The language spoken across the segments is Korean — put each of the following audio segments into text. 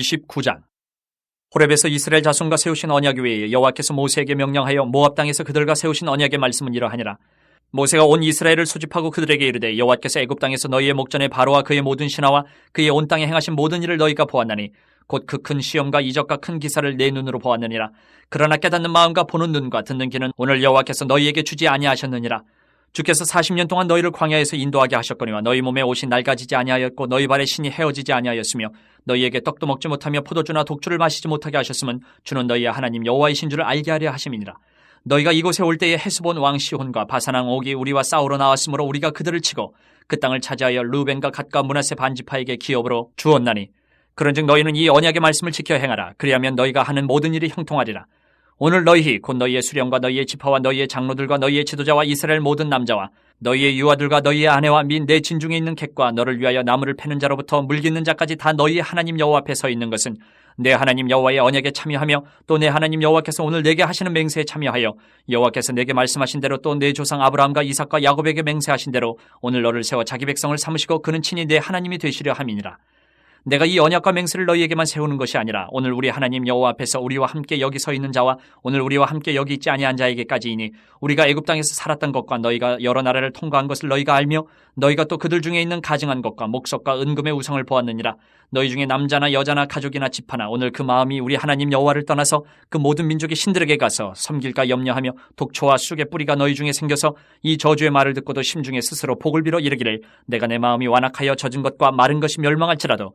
29장 호렙에서 이스라엘 자손과 세우신 언약 외에 여호와께서 모세에게 명령하여 모압 땅에서 그들과 세우신 언약의 말씀은 이러하니라. 모세가 온 이스라엘을 소집하고 그들에게 이르되 여호와께서 애굽 땅에서 너희의 목전에 바로와 그의 모든 신하와 그의 온 땅에 행하신 모든 일을 너희가 보았나니 곧 그 큰 시험과 이적과 큰 기사를 내 눈으로 보았느니라. 그러나 깨닫는 마음과 보는 눈과 듣는 귀는 오늘 여호와께서 너희에게 주지 아니하셨느니라. 주께서 40년 동안 너희를 광야에서 인도하게 하셨거니와 너희 몸에 옷이 낡아지지 아니하였고 너희 발에 신이 헤어지지 아니하였으며 너희에게 떡도 먹지 못하며 포도주나 독주를 마시지 못하게 하셨으면 주는 너희의 하나님 여호와이신 줄을 알게 하려 하심이니라. 너희가 이곳에 올 때에 헤스본 왕 시혼과 바사랑 옥이 우리와 싸우러 나왔으므로 우리가 그들을 치고 그 땅을 차지하여 루벤과 갓과 문하세 반지파에게 기업으로 주었나니. 그런즉 너희는 이 언약의 말씀을 지켜 행하라. 그리하면 너희가 하는 모든 일이 형통하리라 오늘 너희 곧 너희의 수령과 너희의 지파와 너희의 장로들과 너희의 지도자와 이스라엘 모든 남자와 너희의 유아들과 너희의 아내와 및 내 진중에 있는 객과 너를 위하여 나무를 패는 자로부터 물깃는 자까지 다 너희의 하나님 여호와 앞에 서 있는 것은 내 하나님 여호와의 언약에 참여하며 또 내 하나님 여호와께서 오늘 내게 하시는 맹세에 참여하여 여호와께서 내게 말씀하신 대로 또 내 조상 아브라함과 이삭과 야곱에게 맹세하신 대로 오늘 너를 세워 자기 백성을 삼으시고 그는 친히 내 하나님이 되시려 함이니라. 내가 이 언약과 맹세를 너희에게만 세우는 것이 아니라 오늘 우리 하나님 여호와 앞에서 우리와 함께 여기 서 있는 자와 오늘 우리와 함께 여기 있지 아니한 자에게까지이니 우리가 애굽 땅에서 살았던 것과 너희가 여러 나라를 통과한 것을 너희가 알며 너희가 또 그들 중에 있는 가증한 것과 목석과 은금의 우상을 보았느니라. 너희 중에 남자나 여자나 가족이나 집하나 오늘 그 마음이 우리 하나님 여호와를 떠나서 그 모든 민족의 신들에게 가서 섬길까 염려하며 독초와 쑥의 뿌리가 너희 중에 생겨서 이 저주의 말을 듣고도 심중에 스스로 복을 빌어 이르기를 내가 내 마음이 완악하여 젖은 것과 마른 것이 멸망할지라도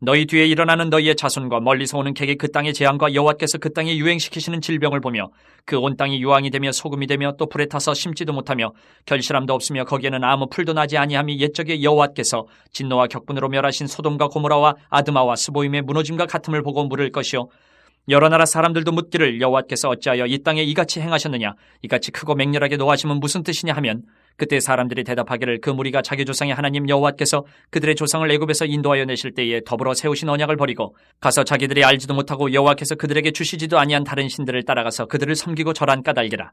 너희 뒤에 일어나는 너희의 자손과 멀리서 오는 객의 그 땅의 재앙과 여호와께서 그 땅에 유행시키시는 질병을 보며 그 온 땅이 유황이 되며 소금이 되며 또 불에 타서 심지도 못하며 결실함도 없으며 거기에는 아무 풀도 나지 아니함이 옛적에 여호와께서 진노와 격분으로 멸하신 소돔과 고모라와 아드마와 스보임의 무너짐과 같음을 보고 물을 것이요. 여러 나라 사람들도 묻기를 여호와께서 어찌하여 이 땅에 이같이 행하셨느냐? 이같이 크고 맹렬하게 노하심은 무슨 뜻이냐 하면 그때 사람들이 대답하기를 그 무리가 자기 조상의 하나님 여호와께서 그들의 조상을 애굽에서 인도하여 내실 때에 더불어 세우신 언약을 버리고 가서 자기들이 알지도 못하고 여호와께서 그들에게 주시지도 아니한 다른 신들을 따라가서 그들을 섬기고 절한 까닭이라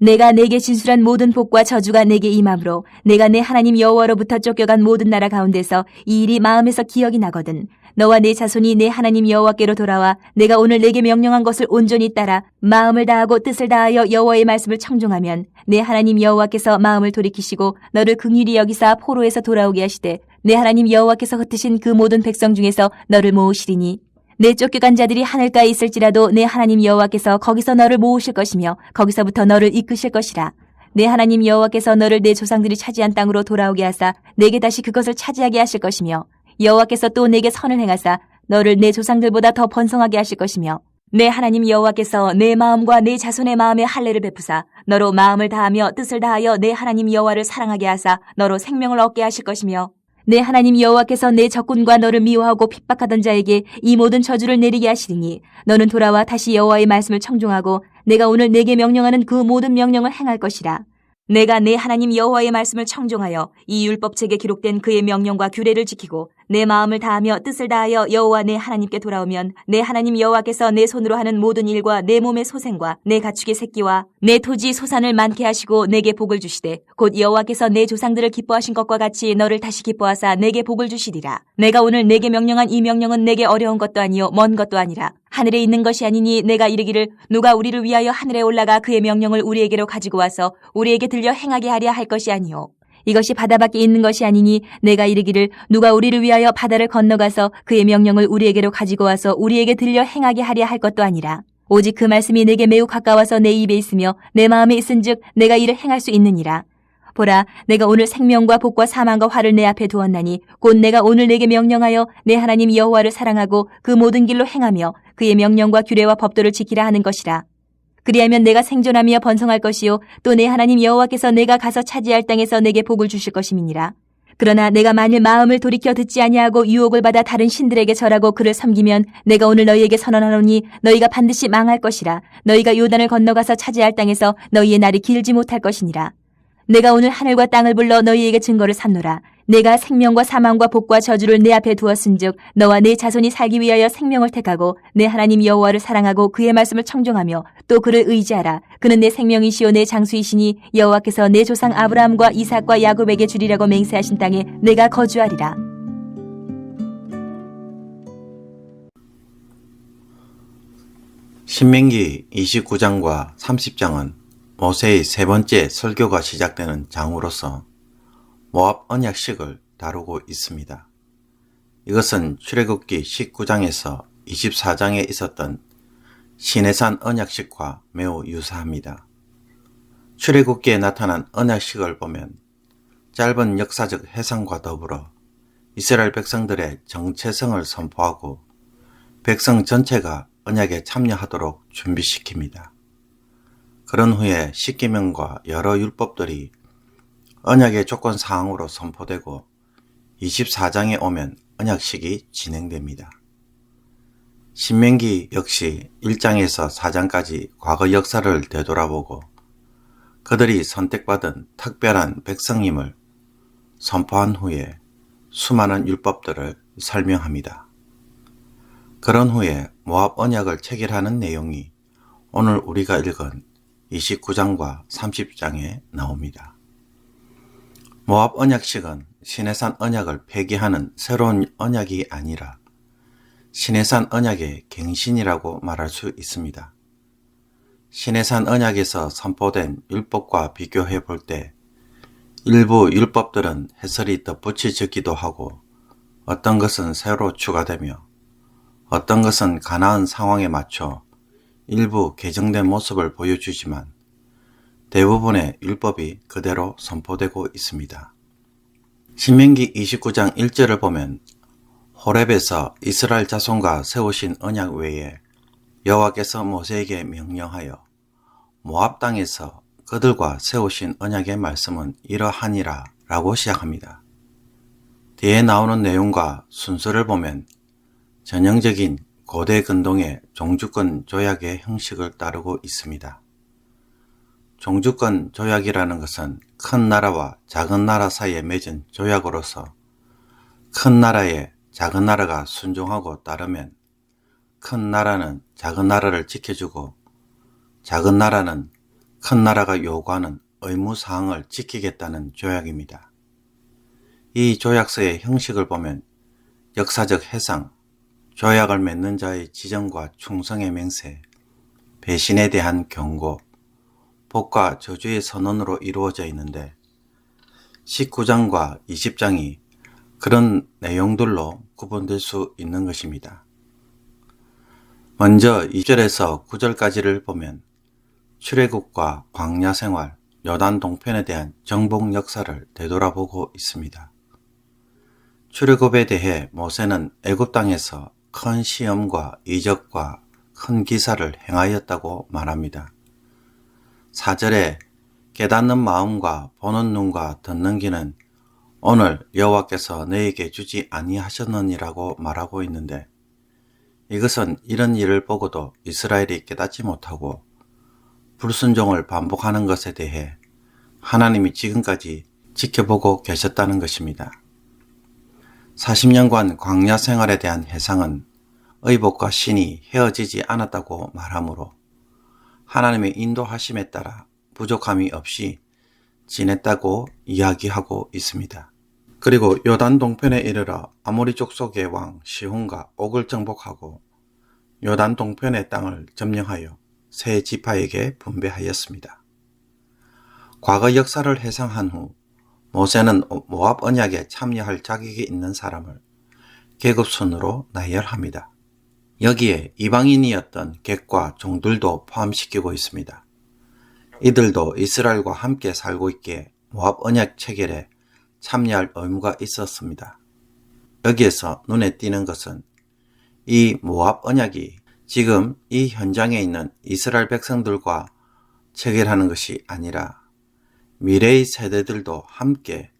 내가 내게 진술한 모든 복과 저주가 내게 임함으로 내가 내 하나님 여호와로부터 쫓겨간 모든 나라 가운데서 이 일이 마음에서 기억이 나거든. 너와 내 자손이 내 하나님 여호와께로 돌아와 내가 오늘 내게 명령한 것을 온전히 따라 마음을 다하고 뜻을 다하여 여호와의 말씀을 청종하면 내 하나님 여호와께서 마음을 돌이키시고 너를 긍휼히 여기사 포로에서 돌아오게 하시되 내 하나님 여호와께서 흩으신 그 모든 백성 중에서 너를 모으시리니 내 쫓겨간 자들이 하늘가에 있을지라도 내 하나님 여호와께서 거기서 너를 모으실 것이며 거기서부터 너를 이끄실 것이라. 내 하나님 여호와께서 너를 내 조상들이 차지한 땅으로 돌아오게 하사 내게 다시 그것을 차지하게 하실 것이며 여호와께서 또 내게 선을 행하사 너를 내 조상들보다 더 번성하게 하실 것이며 내 하나님 여호와께서 내 마음과 내 자손의 마음에 할례를 베푸사 너로 마음을 다하며 뜻을 다하여 내 하나님 여호와를 사랑하게 하사 너로 생명을 얻게 하실 것이며 내 하나님 여호와께서 내 적군과 너를 미워하고 핍박하던 자에게 이 모든 저주를 내리게 하시리니 너는 돌아와 다시 여호와의 말씀을 청종하고 내가 오늘 내게 명령하는 그 모든 명령을 행할 것이라. 내가 내 하나님 여호와의 말씀을 청종하여 이 율법책에 기록된 그의 명령과 규례를 지키고 내 마음을 다하며 뜻을 다하여 여호와 내 하나님께 돌아오면 내 하나님 여호와께서 내 손으로 하는 모든 일과 내 몸의 소생과 내 가축의 새끼와 내 토지 소산을 많게 하시고 내게 복을 주시되 곧 여호와께서 내 조상들을 기뻐하신 것과 같이 너를 다시 기뻐하사 내게 복을 주시리라. 내가 오늘 내게 명령한 이 명령은 내게 어려운 것도 아니요 먼 것도 아니라 하늘에 있는 것이 아니니 내가 이르기를 누가 우리를 위하여 하늘에 올라가 그의 명령을 우리에게로 가지고 와서 우리에게 들려 행하게 하랴 할 것이 아니요 이것이 바다 밖에 있는 것이 아니니 내가 이르기를 누가 우리를 위하여 바다를 건너가서 그의 명령을 우리에게로 가지고 와서 우리에게 들려 행하게 하랴 할 것도 아니라 오직 그 말씀이 내게 매우 가까워서 내 입에 있으며 내 마음에 있은즉 내가 이를 행할 수 있느니라. 보라 내가 오늘 생명과 복과 사망과 화를 내 앞에 두었나니 곧 내가 오늘 내게 명령하여 내 하나님 여호와를 사랑하고 그 모든 길로 행하며 그의 명령과 규례와 법도를 지키라 하는 것이라 그리하면 내가 생존하며 번성할 것이요 또 내 하나님 여호와께서 내가 가서 차지할 땅에서 내게 복을 주실 것임이니라. 그러나 내가 만일 마음을 돌이켜 듣지 아니하고 유혹을 받아 다른 신들에게 절하고 그를 섬기면 내가 오늘 너희에게 선언하노니 너희가 반드시 망할 것이라 너희가 요단을 건너가서 차지할 땅에서 너희의 날이 길지 못할 것이니라. 내가 오늘 하늘과 땅을 불러 너희에게 증거를 삼노라. 내가 생명과 사망과 복과 저주를 내 앞에 두었은즉 너와 내 자손이 살기 위하여 생명을 택하고 내 하나님 여호와를 사랑하고 그의 말씀을 청종하며 또 그를 의지하라. 그는 내 생명이시요 내 장수이시니 여호와께서 내 조상 아브라함과 이삭과 야곱에게 주리라고 맹세하신 땅에 내가 거주하리라. 신명기 29장과 30장은 모세의 세 번째 설교가 시작되는 장으로서 모압 언약식을 다루고 있습니다. 이것은 출애굽기 19장에서 24장에 있었던 시내산 언약식과 매우 유사합니다. 출애굽기에 나타난 언약식을 보면 짧은 역사적 해상과 더불어 이스라엘 백성들의 정체성을 선포하고 백성 전체가 언약에 참여하도록 준비시킵니다. 그런 후에 십계명과 여러 율법들이 언약의 조건 사항으로 선포되고 24장에 오면 언약식이 진행됩니다. 신명기 역시 1장에서 4장까지 과거 역사를 되돌아보고 그들이 선택받은 특별한 백성임을 선포한 후에 수많은 율법들을 설명합니다. 그런 후에 모압 언약을 체결하는 내용이 오늘 우리가 읽은 29장과 30장에 나옵니다. 모압 언약식은 시내산 언약을 폐기하는 새로운 언약이 아니라 시내산 언약의 갱신이라고 말할 수 있습니다. 시내산 언약에서 선포된 율법과 비교해 볼 때 일부 율법들은 해설이 덧붙여지기도 하고 어떤 것은 새로 추가되며 어떤 것은 가나안 상황에 맞춰 일부 개정된 모습을 보여주지만 대부분의 율법이 그대로 선포되고 있습니다. 신명기 29장 1절을 보면 호렙에서 이스라엘 자손과 세우신 언약 외에 여호와께서 모세에게 명령하여 모압 땅에서 그들과 세우신 언약의 말씀은 이러하니라 라고 시작합니다. 뒤에 나오는 내용과 순서를 보면 전형적인 고대 근동의 종주권 조약의 형식을 따르고 있습니다. 종주권 조약이라는 것은 큰 나라와 작은 나라 사이에 맺은 조약으로서 큰 나라에 작은 나라가 순종하고 따르면 큰 나라는 작은 나라를 지켜주고 작은 나라는 큰 나라가 요구하는 의무 사항을 지키겠다는 조약입니다. 이 조약서의 형식을 보면 역사적 해상, 조약을 맺는 자의 지정과 충성의 맹세, 배신에 대한 경고, 복과 저주의 선언으로 이루어져 있는데 19장과 20장이 그런 내용들로 구분될 수 있는 것입니다. 먼저 2절에서 9절까지를 보면 출애굽과 광야 생활, 여단 동편에 대한 정복 역사를 되돌아보고 있습니다. 출애굽에 대해 모세는 애굽 땅에서 큰 시험과 이적과 큰 기사를 행하였다고 말합니다. 4절에 깨닫는 마음과 보는 눈과 듣는 귀는 오늘 여호와께서 너에게 주지 아니하셨느니라고 말하고 있는데 이것은 이런 일을 보고도 이스라엘이 깨닫지 못하고 불순종을 반복하는 것에 대해 하나님이 지금까지 지켜보고 계셨다는 것입니다. 40년간 광야 생활에 대한 해상은 의복과 신이 헤어지지 않았다고 말하므로 하나님의 인도하심에 따라 부족함이 없이 지냈다고 이야기하고 있습니다. 그리고 요단 동편에 이르러 아모리 족속의 왕 시혼과 옥을 정복하고 요단 동편의 땅을 점령하여 세 지파에게 분배하였습니다. 과거 역사를 해상한 후 모세는 모압 언약에 참여할 자격이 있는 사람을 계급순으로 나열합니다. 여기에 이방인이었던 객과 종들도 포함시키고 있습니다. 이들도 이스라엘과 함께 살고 있기에 모압 언약 체결에 참여할 의무가 있었습니다. 여기에서 눈에 띄는 것은 이 모압 언약이 지금 이 현장에 있는 이스라엘 백성들과 체결하는 것이 아니라 미래의 세대들도 함께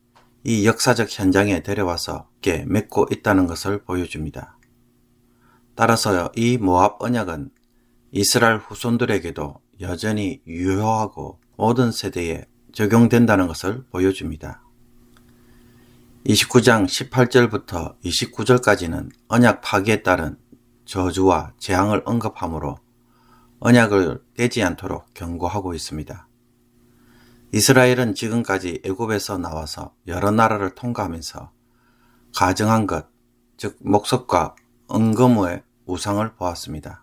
이 역사적 현장에 데려와서 맺고 있다는 것을 보여줍니다. 따라서 이 모압 언약은 이스라엘 후손들에게도 여전히 유효하고 모든 세대에 적용된다는 것을 보여줍니다. 29장 18절부터 29절까지는 언약 파기에 따른 저주와 재앙을 언급하므로 언약을 깨지 않도록 경고하고 있습니다. 이스라엘은 지금까지 애굽에서 나와서 여러 나라를 통과하면서 가정한 것, 즉 목석과 은거무의 우상을 보았습니다.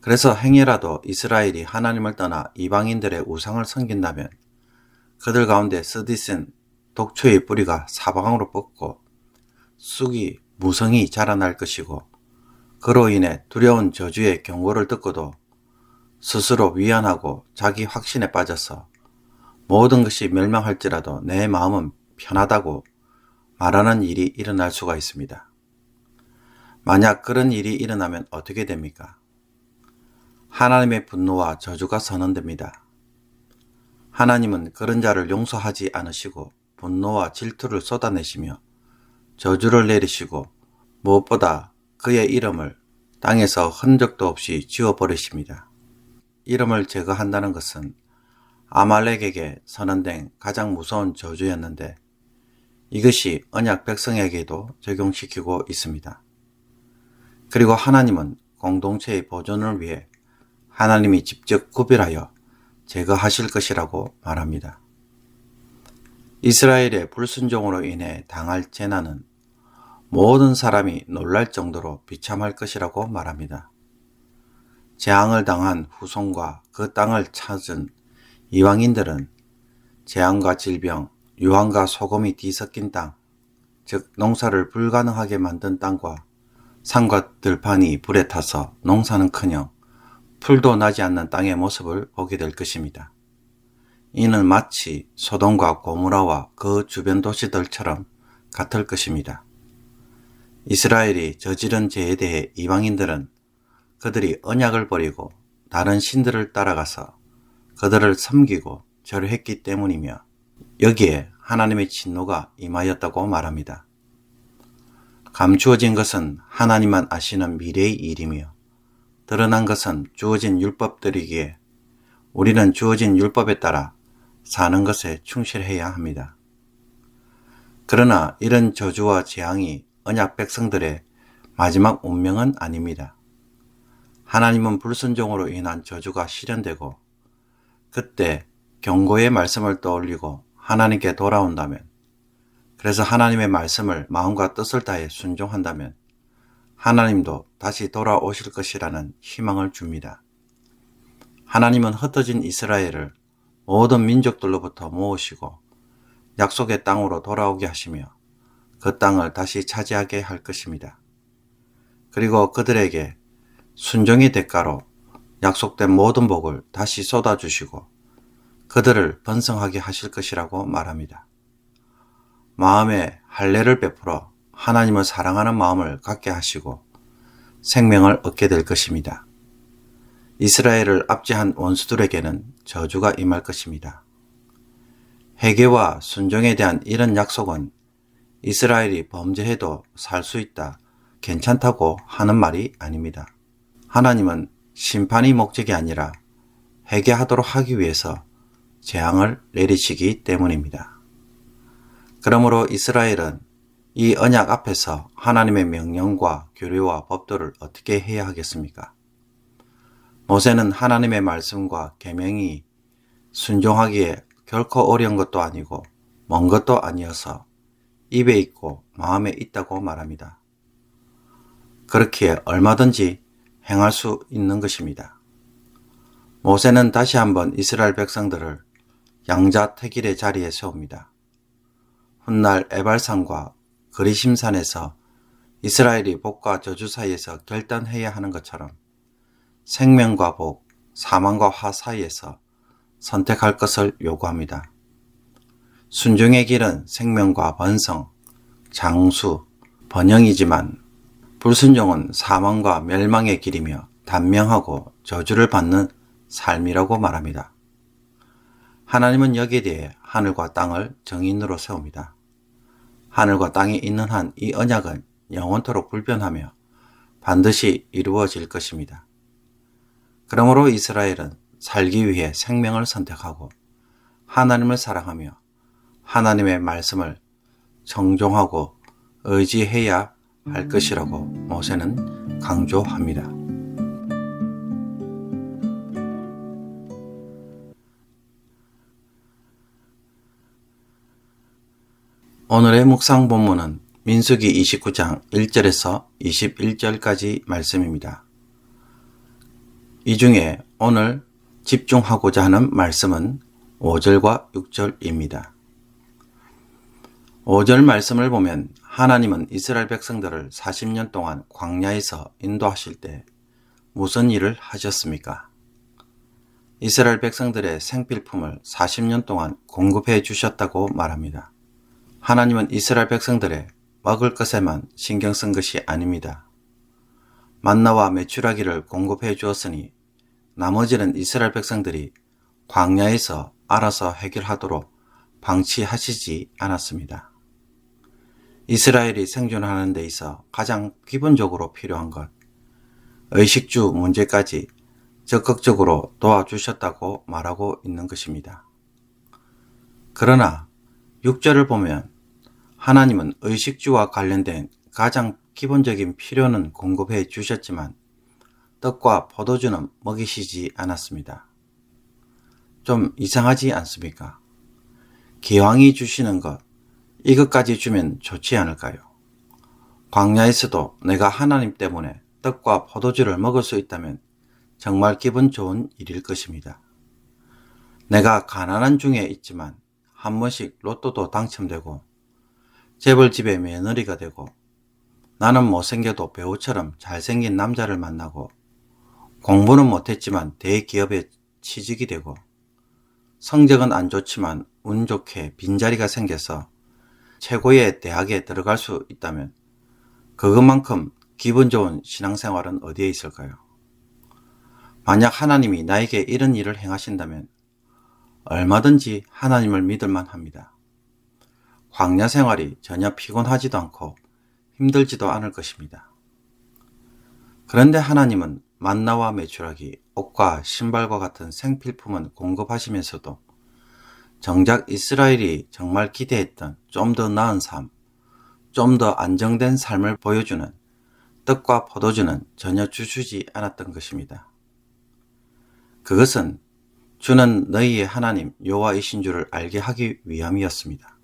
그래서 행여라도 이스라엘이 하나님을 떠나 이방인들의 우상을 섬긴다면 그들 가운데 쓰디쓴 독초의 뿌리가 사방으로 뻗고 쑥이 무성히 자라날 것이고 그로 인해 두려운 저주의 경고를 듣고도 스스로 위안하고 자기 확신에 빠져서 모든 것이 멸망할지라도 내 마음은 편하다고 말하는 일이 일어날 수가 있습니다. 만약 그런 일이 일어나면 어떻게 됩니까? 하나님의 분노와 저주가 선언됩니다. 하나님은 그런 자를 용서하지 않으시고 분노와 질투를 쏟아내시며 저주를 내리시고 무엇보다 그의 이름을 땅에서 흔적도 없이 지워버리십니다. 이름을 제거한다는 것은 아말렉에게 선언된 가장 무서운 저주였는데 이것이 언약 백성에게도 적용시키고 있습니다. 그리고 하나님은 공동체의 보존을 위해 하나님이 직접 구별하여 제거하실 것이라고 말합니다. 이스라엘의 불순종으로 인해 당할 재난은 모든 사람이 놀랄 정도로 비참할 것이라고 말합니다. 재앙을 당한 후손과 그 땅을 찾은 이방인들은 재앙과 질병, 유황과 소금이 뒤섞인 땅, 즉 농사를 불가능하게 만든 땅과 산과 들판이 불에 타서 농사는커녕 풀도 나지 않는 땅의 모습을 보게 될 것입니다. 이는 마치 소돔과 고무라와 그 주변 도시들처럼 같을 것입니다. 이스라엘이 저지른 죄에 대해 이방인들은 그들이 언약을 버리고 다른 신들을 따라가서 그들을 섬기고 절했기 때문이며 여기에 하나님의 진노가 임하였다고 말합니다. 감추어진 것은 하나님만 아시는 미래의 일이며 드러난 것은 주어진 율법들이기에 우리는 주어진 율법에 따라 사는 것에 충실해야 합니다. 그러나 이런 저주와 재앙이 언약 백성들의 마지막 운명은 아닙니다. 하나님은 불순종으로 인한 저주가 실현되고 그때 경고의 말씀을 떠올리고 하나님께 돌아온다면 그래서 하나님의 말씀을 마음과 뜻을 다해 순종한다면 하나님도 다시 돌아오실 것이라는 희망을 줍니다. 하나님은 흩어진 이스라엘을 모든 민족들로부터 모으시고 약속의 땅으로 돌아오게 하시며 그 땅을 다시 차지하게 할 것입니다. 그리고 그들에게 순종의 대가로 약속된 모든 복을 다시 쏟아주시고 그들을 번성하게 하실 것이라고 말합니다. 마음에 할례를 베풀어 하나님을 사랑하는 마음을 갖게 하시고 생명을 얻게 될 것입니다. 이스라엘을 압제한 원수들에게는 저주가 임할 것입니다. 회개와 순종에 대한 이런 약속은 이스라엘이 범죄해도 살 수 있다, 괜찮다고 하는 말이 아닙니다. 하나님은 심판이 목적이 아니라 회개하도록 하기 위해서 재앙을 내리시기 때문입니다. 그러므로 이스라엘은 이 언약 앞에서 하나님의 명령과 교례와 법도를 어떻게 해야 하겠습니까? 모세는 하나님의 말씀과 계명이 순종하기에 결코 어려운 것도 아니고 먼 것도 아니어서 입에 있고 마음에 있다고 말합니다. 그렇기에 얼마든지 행할 수 있는 것입니다. 모세는 다시 한번 이스라엘 백성들을 양자 태길의 자리에 세웁니다. 훗날 에발산과 그리심산에서 이스라엘이 복과 저주 사이에서 결단해야 하는 것처럼 생명과 복, 사망과 화 사이에서 선택할 것을 요구합니다. 순종의 길은 생명과 번성, 장수, 번영이지만 불순종은 사망과 멸망의 길이며 단명하고 저주를 받는 삶이라고 말합니다. 하나님은 여기에 대해 하늘과 땅을 정인으로 세웁니다. 하늘과 땅이 있는 한 이 언약은 영원토록 불변하며 반드시 이루어질 것입니다. 그러므로 이스라엘은 살기 위해 생명을 선택하고 하나님을 사랑하며 하나님의 말씀을 정종하고 의지해야 할 것이라고 모세는 강조합니다. 오늘의 묵상 본문은 민수기 29장 1절에서 21절까지 말씀입니다. 이 중에 오늘 집중하고자 하는 말씀은 5절과 6절입니다. 5절 말씀을 보면 하나님은 이스라엘 백성들을 40년 동안 광야에서 인도하실 때 무슨 일을 하셨습니까? 이스라엘 백성들의 생필품을 40년 동안 공급해 주셨다고 말합니다. 하나님은 이스라엘 백성들의 먹을 것에만 신경 쓴 것이 아닙니다. 만나와 메추라기를 공급해 주었으니 나머지는 이스라엘 백성들이 광야에서 알아서 해결하도록 방치하시지 않았습니다. 이스라엘이 생존하는 데 있어 가장 기본적으로 필요한 것, 의식주 문제까지 적극적으로 도와주셨다고 말하고 있는 것입니다. 그러나 6절을 보면 하나님은 의식주와 관련된 가장 기본적인 필요는 공급해 주셨지만 떡과 포도주는 먹이시지 않았습니다. 좀 이상하지 않습니까? 기왕이 주시는 것, 이것까지 주면 좋지 않을까요? 광야에서도 내가 하나님 때문에 떡과 포도주를 먹을 수 있다면 정말 기분 좋은 일일 것입니다. 내가 가난한 중에 있지만 한 번씩 로또도 당첨되고 재벌집의 며느리가 되고 나는 못생겨도 배우처럼 잘생긴 남자를 만나고 공부는 못했지만 대기업에 취직이 되고 성적은 안 좋지만 운 좋게 빈자리가 생겨서 최고의 대학에 들어갈 수 있다면 그것만큼 기분 좋은 신앙생활은 어디에 있을까요? 만약 하나님이 나에게 이런 일을 행하신다면 얼마든지 하나님을 믿을 만 합니다. 광야 생활이 전혀 피곤하지도 않고 힘들지도 않을 것입니다. 그런데 하나님은 만나와 메추라기, 옷과 신발과 같은 생필품은 공급하시면서도 정작 이스라엘이 정말 기대했던 좀 더 나은 삶, 좀 더 안정된 삶을 보여주는 떡과 포도주는 전혀 주시지 않았던 것입니다. 그것은 주는 너희의 하나님 여호와이신 줄을 알게 하기 위함이었습니다.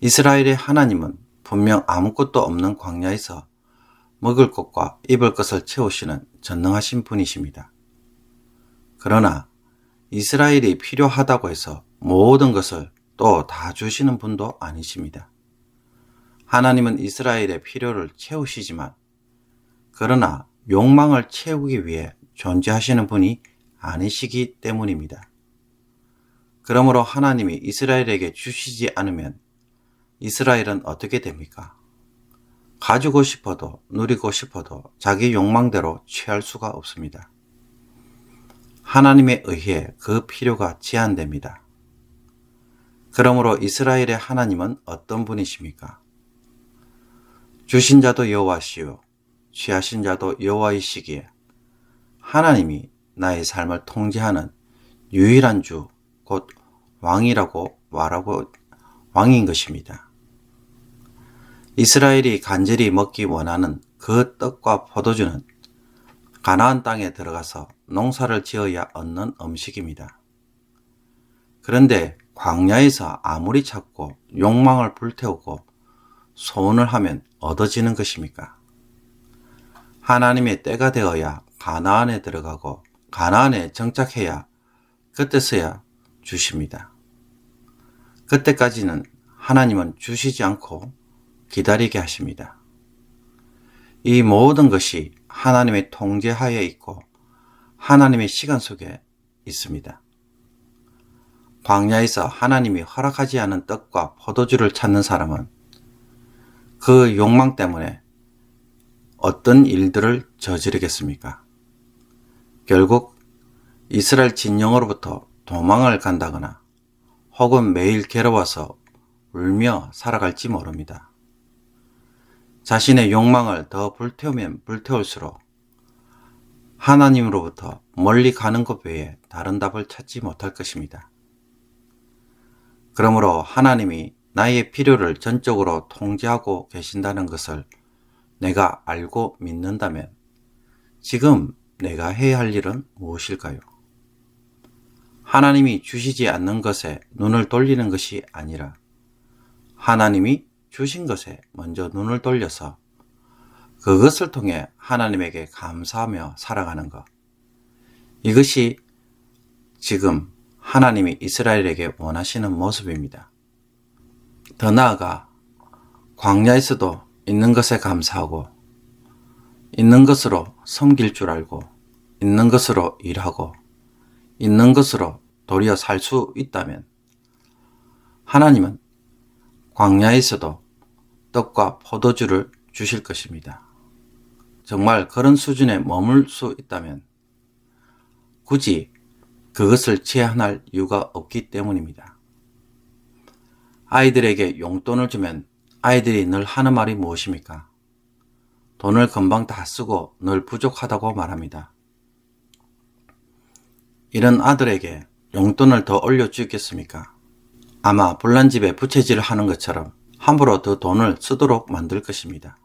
이스라엘의 하나님은 분명 아무것도 없는 광야에서 먹을 것과 입을 것을 채우시는 전능하신 분이십니다. 그러나 이스라엘이 필요하다고 해서 모든 것을 또 다 주시는 분도 아니십니다. 하나님은 이스라엘의 필요를 채우시지만 그러나 욕망을 채우기 위해 존재하시는 분이 아니시기 때문입니다. 그러므로 하나님이 이스라엘에게 주시지 않으면 이스라엘은 어떻게 됩니까? 가지고 싶어도 누리고 싶어도 자기 욕망대로 취할 수가 없습니다. 하나님에 의해 그 필요가 제한됩니다. 그러므로 이스라엘의 하나님은 어떤 분이십니까? 주신 자도 여호와시요 취하신 자도 여호와이시기에 하나님이 나의 삶을 통제하는 유일한 주, 곧 왕이라고 말하고 왕인 것입니다. 이스라엘이 간절히 먹기 원하는 그 떡과 포도주는 가나안 땅에 들어가서 농사를 지어야 얻는 음식입니다. 그런데 광야에서 아무리 찾고 욕망을 불태우고 소원을 하면 얻어지는 것입니까? 하나님의 때가 되어야 가나안에 들어가고 가나안에 정착해야 그때서야 주십니다. 그때까지는 하나님은 주시지 않고 기다리게 하십니다. 이 모든 것이 하나님의 통제하에 있고 하나님의 시간 속에 있습니다. 광야에서 하나님이 허락하지 않은 떡과 포도주를 찾는 사람은 그 욕망 때문에 어떤 일들을 저지르겠습니까? 결국 이스라엘 진영으로부터 도망을 간다거나 혹은 매일 괴로워서 울며 살아갈지 모릅니다. 자신의 욕망을 더 불태우면 불태울수록 하나님으로부터 멀리 가는 것 외에 다른 답을 찾지 못할 것입니다. 그러므로 하나님이 나의 필요를 전적으로 통제하고 계신다는 것을 내가 알고 믿는다면 지금 내가 해야 할 일은 무엇일까요? 하나님이 주시지 않는 것에 눈을 돌리는 것이 아니라 하나님이 주신 것에 먼저 눈을 돌려서 그것을 통해 하나님에게 감사하며 살아가는 것. 이것이 지금 하나님이 이스라엘에게 원하시는 모습입니다. 더 나아가 광야에서도 있는 것에 감사하고 있는 것으로 섬길 줄 알고 있는 것으로 일하고 있는 것으로 도리어 살 수 있다면 하나님은 광야에서도 떡과 포도주를 주실 것입니다. 정말 그런 수준에 머물 수 있다면 굳이 그것을 제한할 이유가 없기 때문입니다. 아이들에게 용돈을 주면 아이들이 늘 하는 말이 무엇입니까? 돈을 금방 다 쓰고 늘 부족하다고 말합니다. 이런 아들에게 용돈을 더 올려주겠습니까? 아마 불난집에 부채질을 하는 것처럼 함부로 더 돈을 쓰도록 만들 것입니다.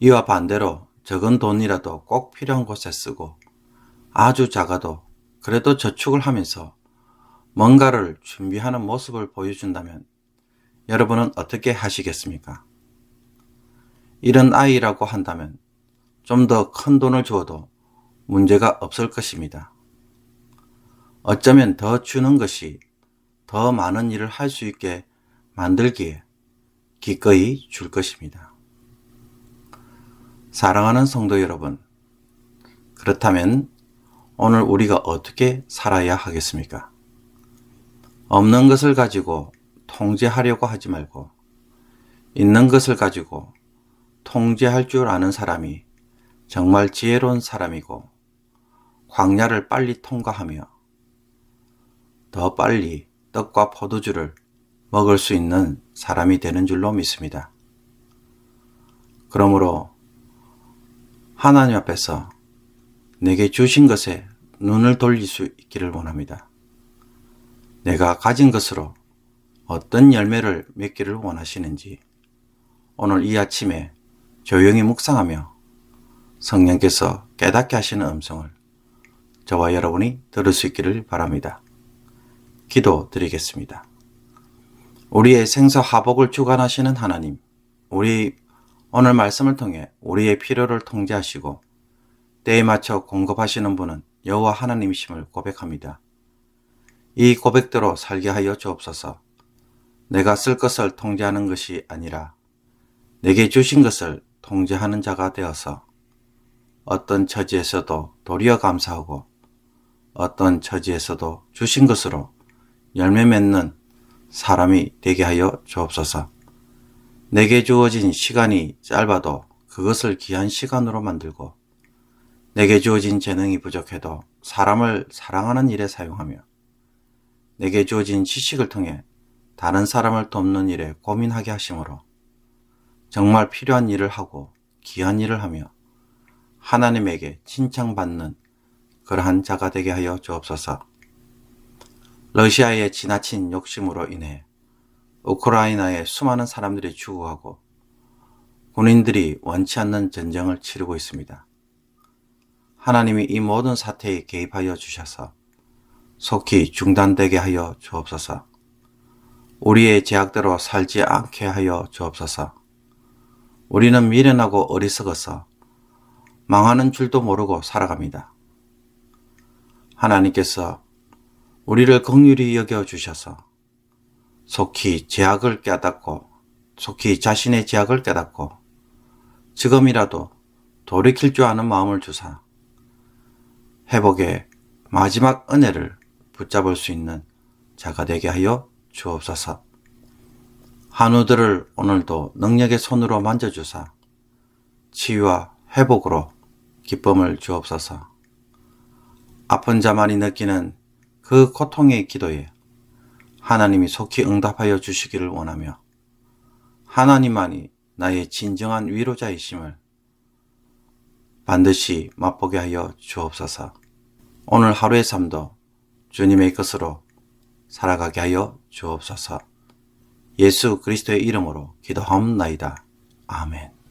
이와 반대로 적은 돈이라도 꼭 필요한 곳에 쓰고 아주 작아도 그래도 저축을 하면서 뭔가를 준비하는 모습을 보여준다면 여러분은 어떻게 하시겠습니까? 이런 아이라고 한다면 좀 더 큰 돈을 주어도 문제가 없을 것입니다. 어쩌면 더 주는 것이 더 많은 일을 할 수 있게 만들기에 기꺼이 줄 것입니다. 사랑하는 성도 여러분, 그렇다면 오늘 우리가 어떻게 살아야 하겠습니까? 없는 것을 가지고 통제하려고 하지 말고 있는 것을 가지고 통제할 줄 아는 사람이 정말 지혜로운 사람이고 광야를 빨리 통과하며 더 빨리 떡과 포도주를 먹을 수 있는 사람이 되는 줄로 믿습니다. 그러므로 하나님 앞에서 내게 주신 것에 눈을 돌릴 수 있기를 원합니다. 내가 가진 것으로 어떤 열매를 맺기를 원하시는지 오늘 이 아침에 조용히 묵상하며 성령께서 깨닫게 하시는 음성을 저와 여러분이 들을 수 있기를 바랍니다. 기도 드리겠습니다. 우리의 생사 화복을 주관하시는 하나님, 우리 오늘 말씀을 통해 우리의 필요를 통제하시고 때에 맞춰 공급하시는 분은 여호와 하나님이심을 고백합니다. 이 고백대로 살게 하여 주옵소서. 내가 쓸 것을 통제하는 것이 아니라 내게 주신 것을 통제하는 자가 되어서 어떤 처지에서도 도리어 감사하고 어떤 처지에서도 주신 것으로 열매 맺는 사람이 되게 하여 주옵소서. 내게 주어진 시간이 짧아도 그것을 귀한 시간으로 만들고 내게 주어진 재능이 부족해도 사람을 사랑하는 일에 사용하며 내게 주어진 지식을 통해 다른 사람을 돕는 일에 고민하게 하심으로 정말 필요한 일을 하고 귀한 일을 하며 하나님에게 칭찬받는 그러한 자가 되게 하여 주옵소서. 러시아의 지나친 욕심으로 인해 우크라이나의 수많은 사람들이 죽어가고 군인들이 원치 않는 전쟁을 치르고 있습니다. 하나님이 이 모든 사태에 개입하여 주셔서 속히 중단되게 하여 주옵소서. 우리의 제약대로 살지 않게 하여 주옵소서. 우리는 미련하고 어리석어서 망하는 줄도 모르고 살아갑니다. 하나님께서 우리를 긍휼히 여겨 주셔서 속히 제약을 깨닫고 속히 자신의 제약을 깨닫고 지금이라도 돌이킬 줄 아는 마음을 주사 회복의 마지막 은혜를 붙잡을 수 있는 자가 되게 하여 주옵소서. 한우들을 오늘도 능력의 손으로 만져주사 치유와 회복으로 기쁨을 주옵소서. 아픈 자만이 느끼는 그 고통의 기도에 하나님이 속히 응답하여 주시기를 원하며 하나님만이 나의 진정한 위로자이심을 반드시 맛보게 하여 주옵소서. 오늘 하루의 삶도 주님의 것으로 살아가게 하여 주옵소서. 예수 그리스도의 이름으로 기도하옵나이다. 아멘.